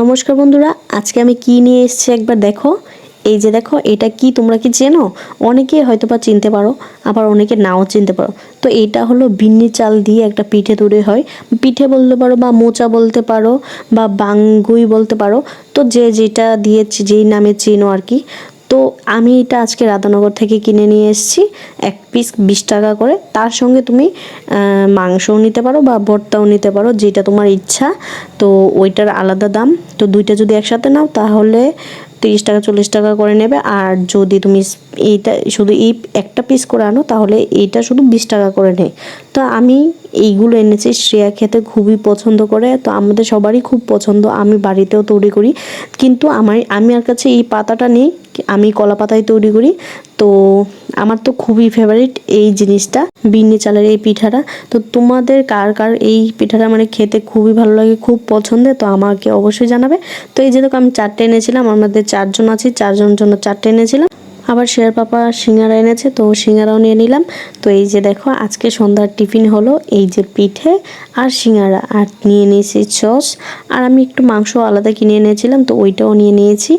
নমস্কার বন্ধুরা, আজকে আমি কি নিয়ে এসেছি একবার দেখো। এই যে দেখো, এটা কি তোমরা কি চেনো? অনেকে হয়তো বা চিনতে পারো, আবার অনেকে নাও চিনতে পারো। তো এটা হলো বিন্নি চাল দিয়ে একটা পিঠে তৈরি হয়। পিঠে বলতে পারো বা মোচা বলতে পারো বা বাঙ্গুই বলতে পারো। তো যে যেটা দিয়ে যেই নামে চেনো আর কি। তো আমি এটা আজকে রাধানগর থেকে কিনে নিয়ে এসেছি, এক পিস বিশ টাকা করে। তার সঙ্গে তুমি মাংসও নিতে পারো বা ভর্তাও নিতে পারো, যেটা তোমার ইচ্ছা। তো ওইটার আলাদা দাম। তো দুইটা যদি একসাথে নাও, তাহলে তিরিশ টাকা, চল্লিশ টাকা করে নেবে। আর যদি তুমি এইটা শুধু এই একটা পিস করে আনো, তাহলে এইটা শুধু বিশ টাকা করে নেয় তো আমি এইগুলো এনেছি, শ্রেয়া খেতে খুবই পছন্দ করে। তো আমাদের সবারই খুব পছন্দ, আমি বাড়িতেও তৈরি করি। কিন্তু আমার, আমি আর কাছে এই পাতাটা নেই। আমি কলা পাতায় তৈরি করি। তো আমার তো খুবই ফেভারিট এই জিনিসটা, বিন্নি চালের এই পিঠাটা। তো তোমাদের কার কার এই পিঠাটা মানে খেতে খুবই ভালো লাগে, খুব পছন্দের, তো আমাকে অবশ্যই জানাবে। তো এই যে আমি চারটে এনেছিলাম, আমাদের চারজন আছি চারজন জন্য চারটে এনেছিলাম। আবার শেয়ার পাপা সিঙ্গারা এনেছে, তো সিঙ্গারাও নিয়ে নিলাম। তো এই যে দেখো, আজকে সন্ধ্যার টিফিন হলো এই যে পিঠে আর সিঙ্গারা। আর নিয়ে নিয়েছি সস। আর আমি একটু মাংস আলাদা কিনে এনেছিলাম, তো ওইটাও নিয়ে নিয়েছি।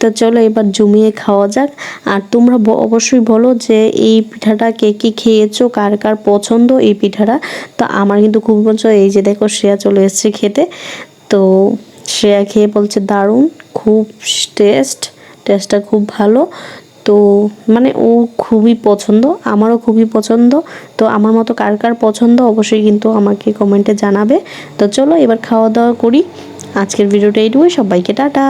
তো চলো এবার জমিয়ে খাওয়া যাক। আর তোমরা অবশ্যই বলো যে এই পিঠাটা কে কী খেয়েছো, কার কার পছন্দ এই পিঠাটা। তো আমার কিন্তু খুব পছন্দ এই যে দেখো শ্রেয়া চলে এসেছে খেতে। তো শ্রেয়া খেয়ে বলছে দারুণ, খুব টেস্ট, টেস্টটা খুব ভালো। তো মানে ও খুবই পছন্দ, আমারও খুবই পছন্দ। তো আমার মতো কার কার পছন্দ অবশ্যই কিন্তু আমাকে কমেন্টে জানাবে। তো চলো এবার খাওয়া দাওয়া করি। আজকের ভিডিওটা এইটুকুই, সবাইকে টাটা।